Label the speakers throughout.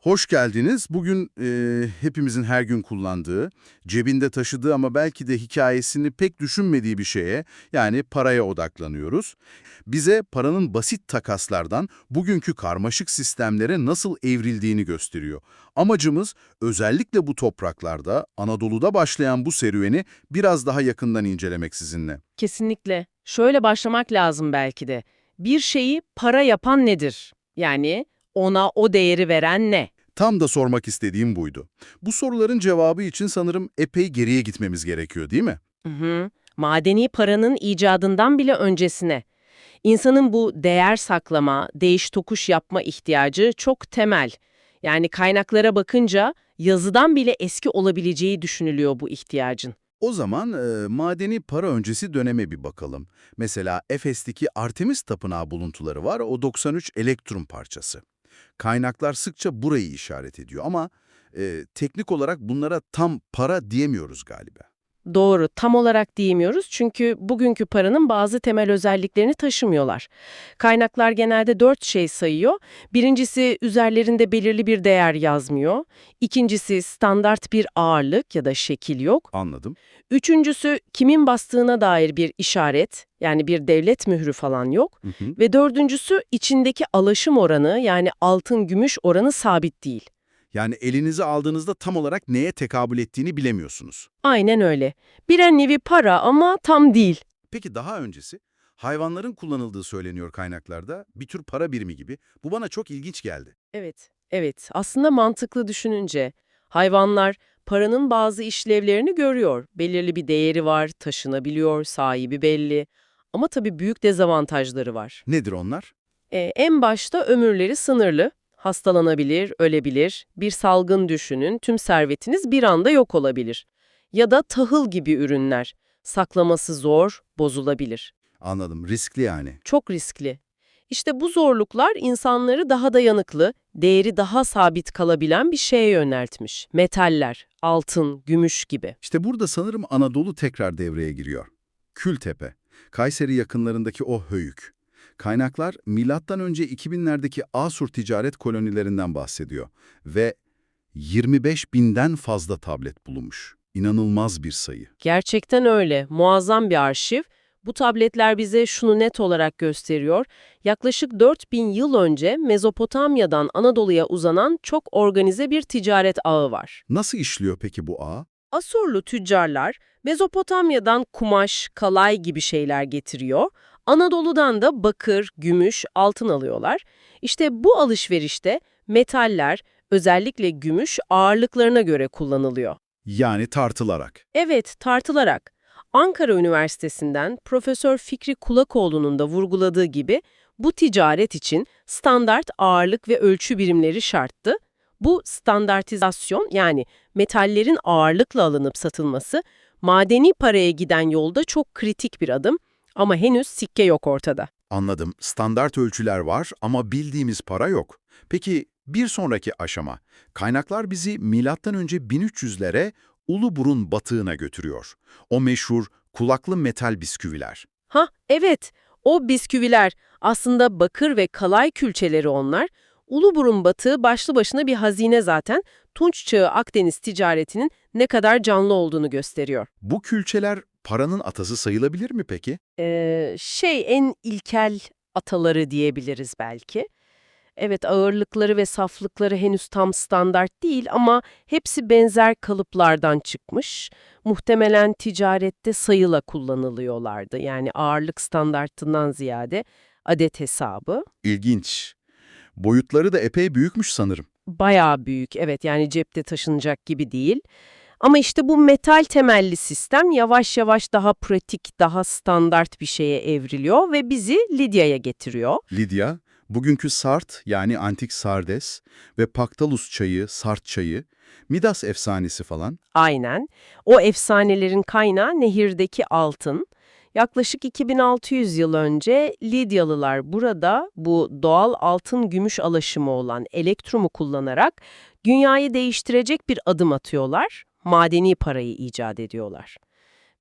Speaker 1: Hoş geldiniz. Bugün e, hepimizin her gün kullandığı, cebinde taşıdığı ama belki de hikayesini pek düşünmediği bir şeye, yani paraya odaklanıyoruz. Bize paranın basit takaslardan bugünkü karmaşık sistemlere nasıl evrildiğini gösteriyor. Amacımız özellikle bu topraklarda, Anadolu'da başlayan bu serüveni biraz daha yakından incelemek sizinle.
Speaker 2: Kesinlikle. Şöyle başlamak lazım belki de. Bir şeyi para yapan nedir? Yani ona o değeri veren ne?
Speaker 1: Tam da sormak istediğim buydu. Bu soruların cevabı için sanırım epey geriye gitmemiz gerekiyor değil mi?
Speaker 2: Hı hı. Madeni paranın icadından bile öncesine. İnsanın bu değer saklama, değiş tokuş yapma ihtiyacı çok temel. Yani kaynaklara bakınca yazıdan bile eski olabileceği düşünülüyor bu ihtiyacın.
Speaker 1: O zaman e, madeni para öncesi döneme bir bakalım. Mesela Efes'teki Artemis Tapınağı buluntuları var, o 93 elektrum parçası. Kaynaklar sıkça burayı işaret ediyor ama e, teknik olarak bunlara tam para diyemiyoruz galiba.
Speaker 2: Doğru, tam olarak diyemiyoruz çünkü bugünkü paranın bazı temel özelliklerini taşımıyorlar. Kaynaklar genelde dört şey sayıyor. Birincisi üzerlerinde belirli bir değer yazmıyor. İkincisi standart bir ağırlık ya da şekil yok.
Speaker 1: Anladım.
Speaker 2: Üçüncüsü kimin bastığına dair bir işaret yani bir devlet mührü falan yok.
Speaker 1: Hı hı.
Speaker 2: Ve dördüncüsü içindeki alaşım oranı yani altın gümüş oranı sabit değil.
Speaker 1: Yani elinize aldığınızda tam olarak neye tekabül ettiğini bilemiyorsunuz.
Speaker 2: Aynen öyle. Birer nevi para ama tam değil.
Speaker 1: Peki daha öncesi? Hayvanların kullanıldığı söyleniyor kaynaklarda, bir tür para birimi gibi. Bu bana çok ilginç geldi.
Speaker 2: Evet, evet. Aslında mantıklı düşününce hayvanlar paranın bazı işlevlerini görüyor. Belirli bir değeri var, taşınabiliyor, sahibi belli. Ama tabii büyük dezavantajları var.
Speaker 1: Nedir onlar?
Speaker 2: Ee, en başta ömürleri sınırlı. Hastalanabilir, ölebilir. Bir salgın düşünün, tüm servetiniz bir anda yok olabilir. Ya da tahıl gibi ürünler. Saklaması zor, bozulabilir.
Speaker 1: Anladım, riskli yani.
Speaker 2: Çok riskli. İşte bu zorluklar insanları daha dayanıklı, değeri daha sabit kalabilen bir şeye yöneltmiş. Metaller, altın, gümüş gibi.
Speaker 1: İşte burada sanırım Anadolu tekrar devreye giriyor. Kültepe, Kayseri yakınlarındaki o höyük. Kaynaklar milattan önce 2000'lerdeki Asur ticaret kolonilerinden bahsediyor ve 25 binden fazla tablet bulunmuş. İnanılmaz bir sayı.
Speaker 2: Gerçekten öyle. Muazzam bir arşiv. Bu tabletler bize şunu net olarak gösteriyor. Yaklaşık 4000 yıl önce Mezopotamya'dan Anadolu'ya uzanan çok organize bir ticaret ağı var.
Speaker 1: Nasıl işliyor peki bu ağ?
Speaker 2: Asurlu tüccarlar Mezopotamya'dan kumaş, kalay gibi şeyler getiriyor. Anadolu'dan da bakır, gümüş, altın alıyorlar. İşte bu alışverişte metaller, özellikle gümüş ağırlıklarına göre kullanılıyor.
Speaker 1: Yani tartılarak.
Speaker 2: Evet, tartılarak. Ankara Üniversitesi'nden Profesör Fikri Kulakoğlu'nun da vurguladığı gibi bu ticaret için standart ağırlık ve ölçü birimleri şarttı. Bu standartizasyon yani metallerin ağırlıkla alınıp satılması madeni paraya giden yolda çok kritik bir adım ama henüz sikke yok ortada.
Speaker 1: Anladım. Standart ölçüler var ama bildiğimiz para yok. Peki bir sonraki aşama. Kaynaklar bizi milattan önce 1300'lere Uluburun batığına götürüyor. O meşhur kulaklı metal bisküviler.
Speaker 2: Ha evet, o bisküviler aslında bakır ve kalay külçeleri onlar. Uluburun batığı başlı başına bir hazine zaten. Tunç Çağı Akdeniz ticaretinin ne kadar canlı olduğunu gösteriyor.
Speaker 1: Bu külçeler paranın atası sayılabilir mi peki?
Speaker 2: Ee, şey en ilkel ataları diyebiliriz belki. Evet ağırlıkları ve saflıkları henüz tam standart değil ama hepsi benzer kalıplardan çıkmış. Muhtemelen ticarette sayıla kullanılıyorlardı. Yani ağırlık standartından ziyade adet hesabı.
Speaker 1: İlginç. Boyutları da epey büyükmüş sanırım.
Speaker 2: Bayağı büyük evet yani cepte taşınacak gibi değil. Ama işte bu metal temelli sistem yavaş yavaş daha pratik, daha standart bir şeye evriliyor ve bizi Lidya'ya getiriyor.
Speaker 1: Lidya, bugünkü Sart yani antik Sardes ve Paktalus çayı, Sart çayı, Midas efsanesi falan.
Speaker 2: Aynen. O efsanelerin kaynağı nehirdeki altın. Yaklaşık 2600 yıl önce Lidyalılar burada bu doğal altın-gümüş alaşımı olan elektrumu kullanarak dünyayı değiştirecek bir adım atıyorlar. Madeni parayı icat ediyorlar.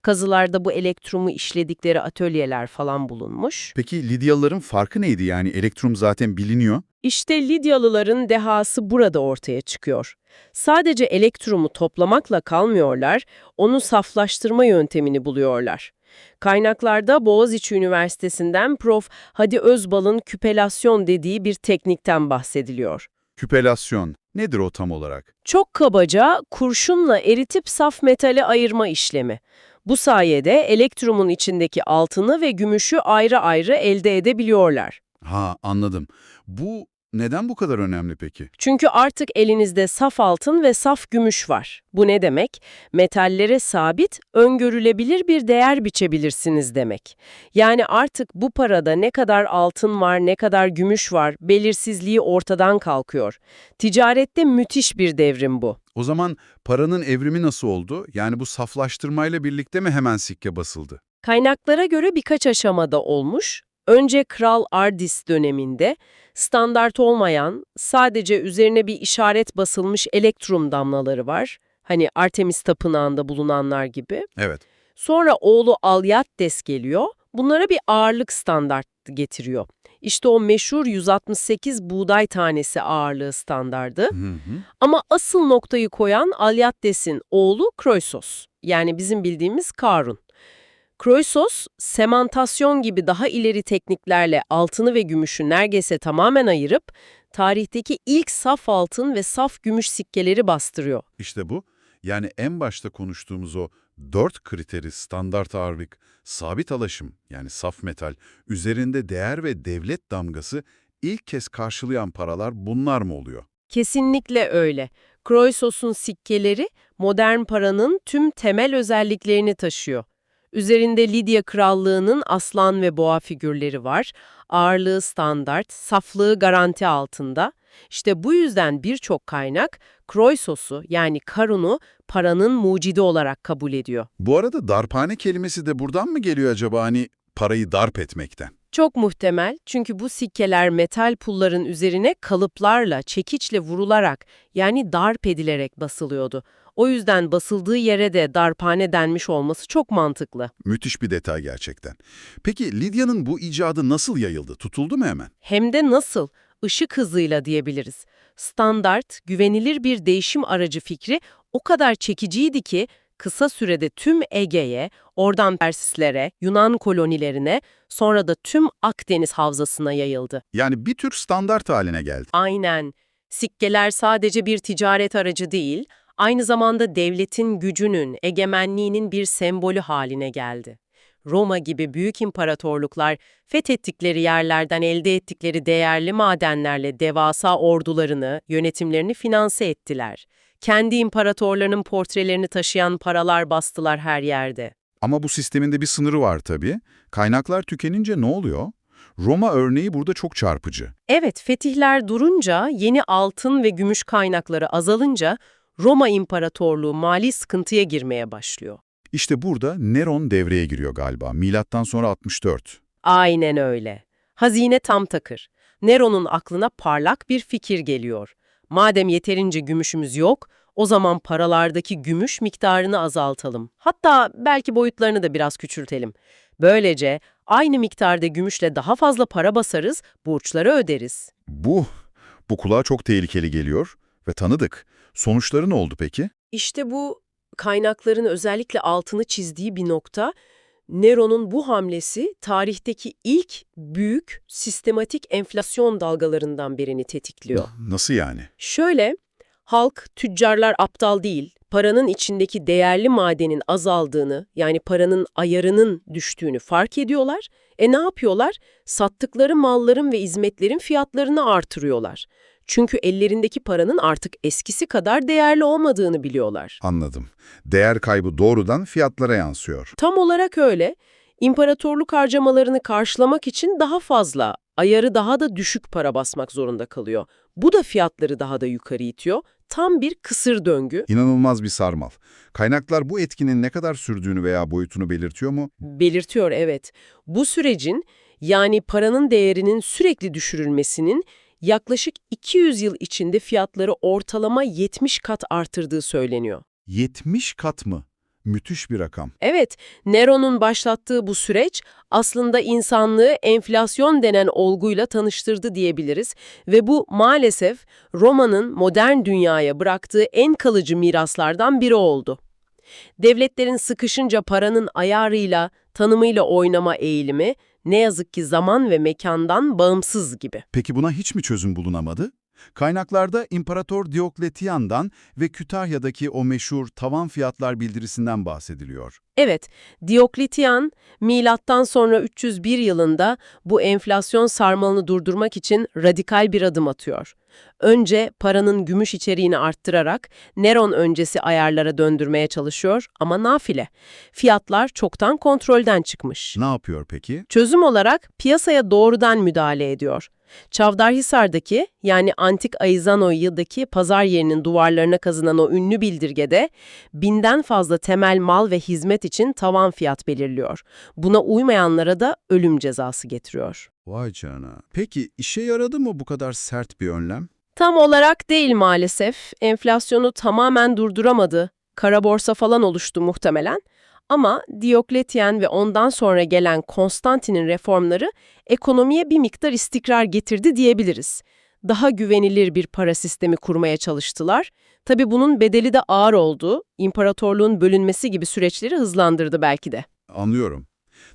Speaker 2: Kazılarda bu elektrumu işledikleri atölyeler falan bulunmuş.
Speaker 1: Peki Lidyalıların farkı neydi yani? Elektrum zaten biliniyor.
Speaker 2: İşte Lidyalıların dehası burada ortaya çıkıyor. Sadece elektrumu toplamakla kalmıyorlar, onu saflaştırma yöntemini buluyorlar. Kaynaklarda Boğaziçi Üniversitesi'nden Prof. Hadi Özbal'ın küpelasyon dediği bir teknikten bahsediliyor.
Speaker 1: Küpelasyon. Nedir o tam olarak?
Speaker 2: Çok kabaca kurşunla eritip saf metali ayırma işlemi. Bu sayede elektrumun içindeki altını ve gümüşü ayrı ayrı elde edebiliyorlar.
Speaker 1: Ha anladım. Bu neden bu kadar önemli peki?
Speaker 2: Çünkü artık elinizde saf altın ve saf gümüş var. Bu ne demek? Metallere sabit, öngörülebilir bir değer biçebilirsiniz demek. Yani artık bu parada ne kadar altın var, ne kadar gümüş var, belirsizliği ortadan kalkıyor. Ticarette müthiş bir devrim bu.
Speaker 1: O zaman paranın evrimi nasıl oldu? Yani bu saflaştırmayla birlikte mi hemen sikke basıldı?
Speaker 2: Kaynaklara göre birkaç aşamada olmuş. Önce Kral Ardis döneminde standart olmayan, sadece üzerine bir işaret basılmış elektrum damlaları var. Hani Artemis Tapınağı'nda bulunanlar gibi.
Speaker 1: Evet.
Speaker 2: Sonra oğlu Alyattes geliyor. Bunlara bir ağırlık standart getiriyor. İşte o meşhur 168 buğday tanesi ağırlığı standardı.
Speaker 1: Hı hı.
Speaker 2: Ama asıl noktayı koyan Alyattes'in oğlu Kroisos. Yani bizim bildiğimiz Karun. Kroisos, semantasyon gibi daha ileri tekniklerle altını ve gümüşü neredeyse tamamen ayırıp, tarihteki ilk saf altın ve saf gümüş sikkeleri bastırıyor.
Speaker 1: İşte bu. Yani en başta konuştuğumuz o dört kriteri standart ağırlık, sabit alaşım yani saf metal, üzerinde değer ve devlet damgası ilk kez karşılayan paralar bunlar mı oluyor?
Speaker 2: Kesinlikle öyle. Kroisos'un sikkeleri modern paranın tüm temel özelliklerini taşıyor. Üzerinde Lidya Krallığı'nın aslan ve boğa figürleri var. Ağırlığı standart, saflığı garanti altında. İşte bu yüzden birçok kaynak Kroisos'u yani Karun'u paranın mucidi olarak kabul ediyor.
Speaker 1: Bu arada darphane kelimesi de buradan mı geliyor acaba hani parayı darp etmekten?
Speaker 2: Çok muhtemel çünkü bu sikkeler metal pulların üzerine kalıplarla, çekiçle vurularak yani darp edilerek basılıyordu. O yüzden basıldığı yere de darphane denmiş olması çok mantıklı.
Speaker 1: Müthiş bir detay gerçekten. Peki Lidya'nın bu icadı nasıl yayıldı? Tutuldu mu hemen?
Speaker 2: Hem de nasıl? Işık hızıyla diyebiliriz. Standart, güvenilir bir değişim aracı fikri o kadar çekiciydi ki kısa sürede tüm Ege'ye, oradan Persislere, Yunan kolonilerine, sonra da tüm Akdeniz havzasına yayıldı.
Speaker 1: Yani bir tür standart haline geldi.
Speaker 2: Aynen. Sikkeler sadece bir ticaret aracı değil, aynı zamanda devletin gücünün, egemenliğinin bir sembolü haline geldi. Roma gibi büyük imparatorluklar fethettikleri yerlerden elde ettikleri değerli madenlerle devasa ordularını, yönetimlerini finanse ettiler. Kendi imparatorlarının portrelerini taşıyan paralar bastılar her yerde.
Speaker 1: Ama bu sistemin de bir sınırı var tabii. Kaynaklar tükenince ne oluyor? Roma örneği burada çok çarpıcı.
Speaker 2: Evet, fetihler durunca, yeni altın ve gümüş kaynakları azalınca Roma İmparatorluğu mali sıkıntıya girmeye başlıyor.
Speaker 1: İşte burada Neron devreye giriyor galiba. Milattan sonra 64.
Speaker 2: Aynen öyle. Hazine tam takır. Nero'nun aklına parlak bir fikir geliyor. Madem yeterince gümüşümüz yok, o zaman paralardaki gümüş miktarını azaltalım. Hatta belki boyutlarını da biraz küçültelim. Böylece aynı miktarda gümüşle daha fazla para basarız, borçları öderiz.
Speaker 1: Bu, bu kulağa çok tehlikeli geliyor ve tanıdık. Sonuçları ne oldu peki?
Speaker 2: İşte bu kaynakların özellikle altını çizdiği bir nokta, Nero'nun bu hamlesi tarihteki ilk büyük sistematik enflasyon dalgalarından birini tetikliyor.
Speaker 1: Nasıl yani?
Speaker 2: Şöyle, halk, tüccarlar aptal değil, paranın içindeki değerli madenin azaldığını, yani paranın ayarının düştüğünü fark ediyorlar. E ne yapıyorlar? Sattıkları malların ve hizmetlerin fiyatlarını artırıyorlar. Çünkü ellerindeki paranın artık eskisi kadar değerli olmadığını biliyorlar.
Speaker 1: Anladım. Değer kaybı doğrudan fiyatlara yansıyor.
Speaker 2: Tam olarak öyle. İmparatorluk harcamalarını karşılamak için daha fazla, ayarı daha da düşük para basmak zorunda kalıyor. Bu da fiyatları daha da yukarı itiyor. Tam bir kısır döngü.
Speaker 1: İnanılmaz bir sarmal. Kaynaklar bu etkinin ne kadar sürdüğünü veya boyutunu belirtiyor mu?
Speaker 2: Belirtiyor evet. Bu sürecin yani paranın değerinin sürekli düşürülmesinin yaklaşık 200 yıl içinde fiyatları ortalama 70 kat artırdığı söyleniyor.
Speaker 1: 70 kat mı? Müthiş bir rakam.
Speaker 2: Evet, Nero'nun başlattığı bu süreç aslında insanlığı enflasyon denen olguyla tanıştırdı diyebiliriz ve bu maalesef Roma'nın modern dünyaya bıraktığı en kalıcı miraslardan biri oldu. Devletlerin sıkışınca paranın ayarıyla, tanımıyla oynama eğilimi ne yazık ki zaman ve mekandan bağımsız gibi.
Speaker 1: Peki buna hiç mi çözüm bulunamadı? Kaynaklarda İmparator Diokletian'dan ve Kütahya'daki o meşhur tavan fiyatlar bildirisinden bahsediliyor.
Speaker 2: Evet, Diokletian milattan sonra 301 yılında bu enflasyon sarmalını durdurmak için radikal bir adım atıyor. Önce paranın gümüş içeriğini arttırarak Neron öncesi ayarlara döndürmeye çalışıyor ama nafile. Fiyatlar çoktan kontrolden çıkmış.
Speaker 1: Ne yapıyor peki?
Speaker 2: Çözüm olarak piyasaya doğrudan müdahale ediyor. Çavdarhisar'daki yani Antik Aizanoy'daki pazar yerinin duvarlarına kazınan o ünlü bildirgede binden fazla temel mal ve hizmet için tavan fiyat belirliyor. Buna uymayanlara da ölüm cezası getiriyor.
Speaker 1: Vay canına. Peki işe yaradı mı bu kadar sert bir önlem?
Speaker 2: Tam olarak değil maalesef. Enflasyonu tamamen durduramadı. Kara borsa falan oluştu muhtemelen. Ama Diokletian ve ondan sonra gelen Konstantin'in reformları ekonomiye bir miktar istikrar getirdi diyebiliriz. Daha güvenilir bir para sistemi kurmaya çalıştılar. Tabi bunun bedeli de ağır oldu. İmparatorluğun bölünmesi gibi süreçleri hızlandırdı belki de.
Speaker 1: Anlıyorum.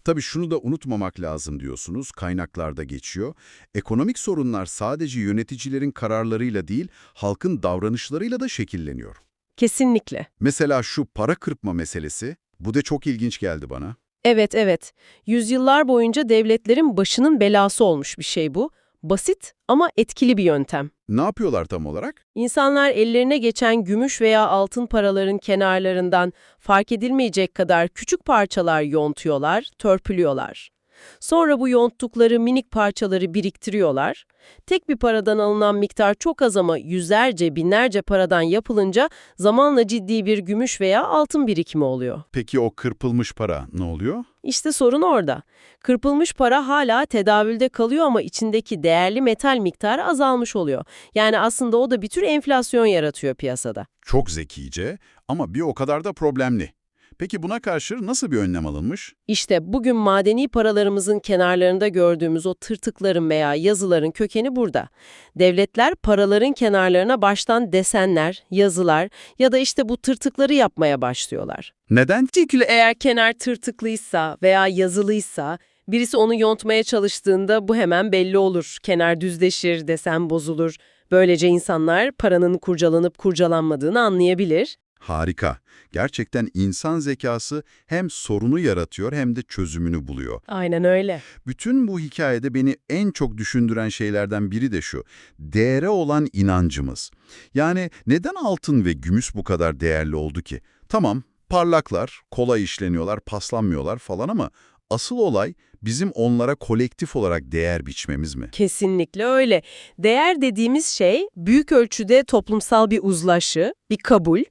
Speaker 1: Tabii şunu da unutmamak lazım diyorsunuz, kaynaklarda geçiyor. Ekonomik sorunlar sadece yöneticilerin kararlarıyla değil, halkın davranışlarıyla da şekilleniyor.
Speaker 2: Kesinlikle.
Speaker 1: Mesela şu para kırpma meselesi, bu da çok ilginç geldi bana.
Speaker 2: Evet, evet. Yüzyıllar boyunca devletlerin başının belası olmuş bir şey bu. Basit ama etkili bir yöntem.
Speaker 1: Ne yapıyorlar tam olarak?
Speaker 2: İnsanlar ellerine geçen gümüş veya altın paraların kenarlarından fark edilmeyecek kadar küçük parçalar yontuyorlar, törpülüyorlar. Sonra bu yonttukları minik parçaları biriktiriyorlar. Tek bir paradan alınan miktar çok az ama yüzlerce, binlerce paradan yapılınca zamanla ciddi bir gümüş veya altın birikimi oluyor.
Speaker 1: Peki o kırpılmış para ne oluyor?
Speaker 2: İşte sorun orada. Kırpılmış para hala tedavülde kalıyor ama içindeki değerli metal miktarı azalmış oluyor. Yani aslında o da bir tür enflasyon yaratıyor piyasada.
Speaker 1: Çok zekice ama bir o kadar da problemli. Peki buna karşı nasıl bir önlem alınmış?
Speaker 2: İşte bugün madeni paralarımızın kenarlarında gördüğümüz o tırtıkların veya yazıların kökeni burada. Devletler paraların kenarlarına baştan desenler, yazılar ya da işte bu tırtıkları yapmaya başlıyorlar.
Speaker 1: Neden?
Speaker 2: Çünkü eğer kenar tırtıklıysa veya yazılıysa birisi onu yontmaya çalıştığında bu hemen belli olur. Kenar düzleşir, desen bozulur. Böylece insanlar paranın kurcalanıp kurcalanmadığını anlayabilir.
Speaker 1: Harika. Gerçekten insan zekası hem sorunu yaratıyor hem de çözümünü buluyor.
Speaker 2: Aynen öyle.
Speaker 1: Bütün bu hikayede beni en çok düşündüren şeylerden biri de şu. Değere olan inancımız. Yani neden altın ve gümüş bu kadar değerli oldu ki? Tamam, parlaklar, kolay işleniyorlar, paslanmıyorlar falan ama asıl olay bizim onlara kolektif olarak değer biçmemiz mi?
Speaker 2: Kesinlikle öyle. Değer dediğimiz şey büyük ölçüde toplumsal bir uzlaşı, bir kabul.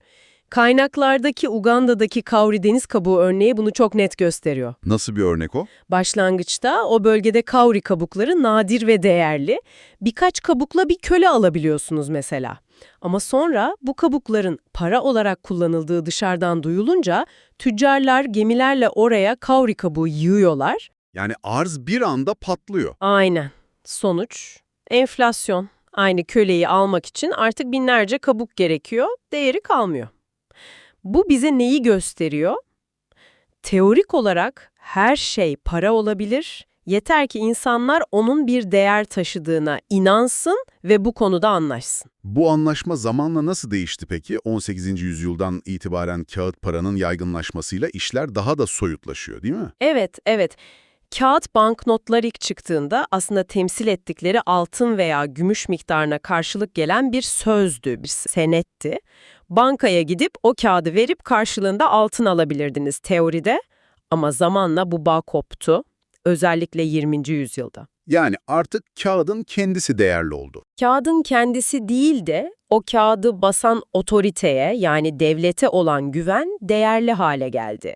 Speaker 2: Kaynaklardaki Uganda'daki Kauri deniz kabuğu örneği bunu çok net gösteriyor.
Speaker 1: Nasıl bir örnek o?
Speaker 2: Başlangıçta o bölgede Kauri kabukları nadir ve değerli. Birkaç kabukla bir köle alabiliyorsunuz mesela. Ama sonra bu kabukların para olarak kullanıldığı dışarıdan duyulunca tüccarlar gemilerle oraya Kauri kabuğu yığıyorlar.
Speaker 1: Yani arz bir anda patlıyor.
Speaker 2: Aynen. Sonuç enflasyon. Aynı köleyi almak için artık binlerce kabuk gerekiyor, değeri kalmıyor. Bu bize neyi gösteriyor? Teorik olarak her şey para olabilir, yeter ki insanlar onun bir değer taşıdığına inansın ve bu konuda anlaşsın.
Speaker 1: Bu anlaşma zamanla nasıl değişti peki? 18. yüzyıldan itibaren kağıt paranın yaygınlaşmasıyla işler daha da soyutlaşıyor değil mi?
Speaker 2: Evet, evet. Kağıt banknotlar ilk çıktığında aslında temsil ettikleri altın veya gümüş miktarına karşılık gelen bir sözdü, bir senetti. Bankaya gidip o kağıdı verip karşılığında altın alabilirdiniz teoride ama zamanla bu bağ koptu, özellikle 20. yüzyılda.
Speaker 1: Yani artık kağıdın kendisi değerli oldu.
Speaker 2: Kağıdın kendisi değil de o kağıdı basan otoriteye yani devlete olan güven değerli hale geldi.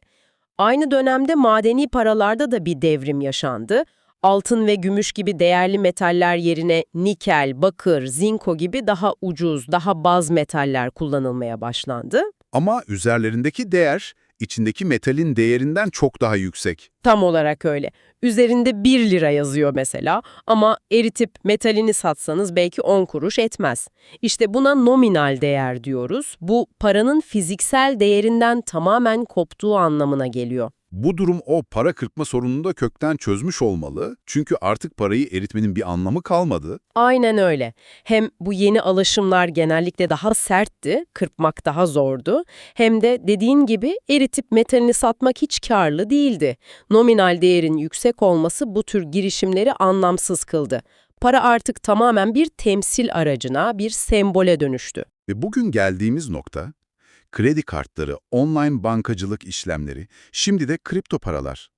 Speaker 2: Aynı dönemde madeni paralarda da bir devrim yaşandı. Altın ve gümüş gibi değerli metaller yerine nikel, bakır, zinko gibi daha ucuz, daha baz metaller kullanılmaya başlandı.
Speaker 1: Ama üzerlerindeki değer içindeki metalin değerinden çok daha yüksek.
Speaker 2: Tam olarak öyle. Üzerinde 1 lira yazıyor mesela ama eritip metalini satsanız belki 10 kuruş etmez. İşte buna nominal değer diyoruz. Bu paranın fiziksel değerinden tamamen koptuğu anlamına geliyor.
Speaker 1: Bu durum o para kırpma sorununu da kökten çözmüş olmalı. Çünkü artık parayı eritmenin bir anlamı kalmadı.
Speaker 2: Aynen öyle. Hem bu yeni alışımlar genellikle daha sertti, kırpmak daha zordu. Hem de dediğin gibi eritip metalini satmak hiç karlı değildi. Nominal değerin yüksek olması bu tür girişimleri anlamsız kıldı. Para artık tamamen bir temsil aracına, bir sembole dönüştü.
Speaker 1: Ve bugün geldiğimiz nokta, kredi kartları, online bankacılık işlemleri, şimdi de kripto paralar.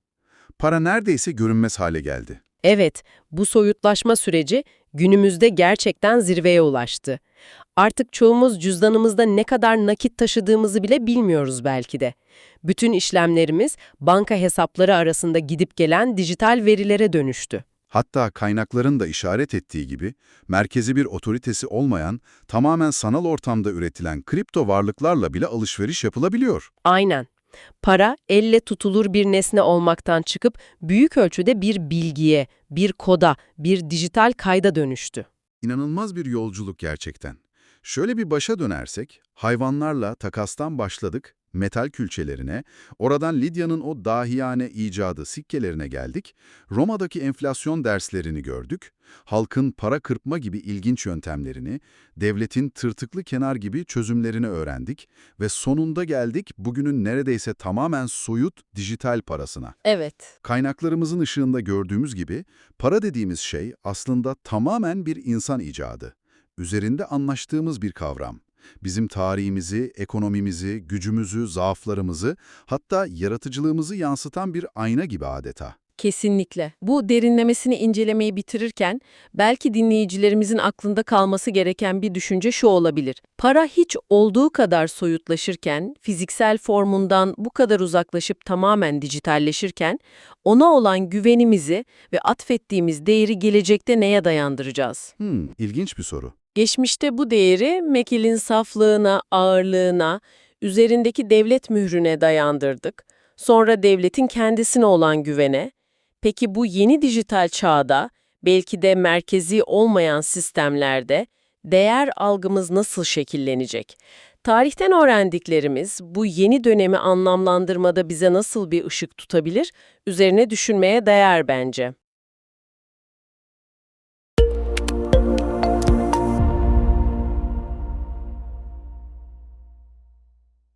Speaker 1: Para neredeyse görünmez hale geldi.
Speaker 2: Evet, bu soyutlaşma süreci günümüzde gerçekten zirveye ulaştı. Artık çoğumuz cüzdanımızda ne kadar nakit taşıdığımızı bile bilmiyoruz belki de. Bütün işlemlerimiz banka hesapları arasında gidip gelen dijital verilere dönüştü.
Speaker 1: Hatta kaynakların da işaret ettiği gibi, merkezi bir otoritesi olmayan, tamamen sanal ortamda üretilen kripto varlıklarla bile alışveriş yapılabiliyor.
Speaker 2: Aynen. Para, elle tutulur bir nesne olmaktan çıkıp büyük ölçüde bir bilgiye, bir koda, bir dijital kayda dönüştü.
Speaker 1: İnanılmaz bir yolculuk gerçekten. Şöyle bir başa dönersek, hayvanlarla takastan başladık, metal külçelerine, oradan Lidya'nın o dahiyane icadı sikkelerine geldik, Roma'daki enflasyon derslerini gördük, halkın para kırpma gibi ilginç yöntemlerini, devletin tırtıklı kenar gibi çözümlerini öğrendik ve sonunda geldik bugünün neredeyse tamamen soyut dijital parasına.
Speaker 2: Evet.
Speaker 1: Kaynaklarımızın ışığında gördüğümüz gibi para dediğimiz şey aslında tamamen bir insan icadı. Üzerinde anlaştığımız bir kavram. Bizim tarihimizi, ekonomimizi, gücümüzü, zaaflarımızı, hatta yaratıcılığımızı yansıtan bir ayna gibi adeta.
Speaker 3: Kesinlikle. Bu derinlemesini incelemeyi bitirirken belki dinleyicilerimizin aklında kalması gereken bir düşünce şu olabilir. Para hiç olduğu kadar soyutlaşırken, fiziksel formundan bu kadar uzaklaşıp tamamen dijitalleşirken, ona olan güvenimizi ve atfettiğimiz değeri gelecekte neye dayandıracağız?
Speaker 1: Hmm, ilginç bir soru.
Speaker 3: Geçmişte bu değeri mekilin saflığına, ağırlığına, üzerindeki devlet mührüne dayandırdık. Sonra devletin kendisine olan güvene. Peki bu yeni dijital çağda, belki de merkezi olmayan sistemlerde değer algımız nasıl şekillenecek? Tarihten öğrendiklerimiz bu yeni dönemi anlamlandırmada bize nasıl bir ışık tutabilir? Üzerine düşünmeye değer bence.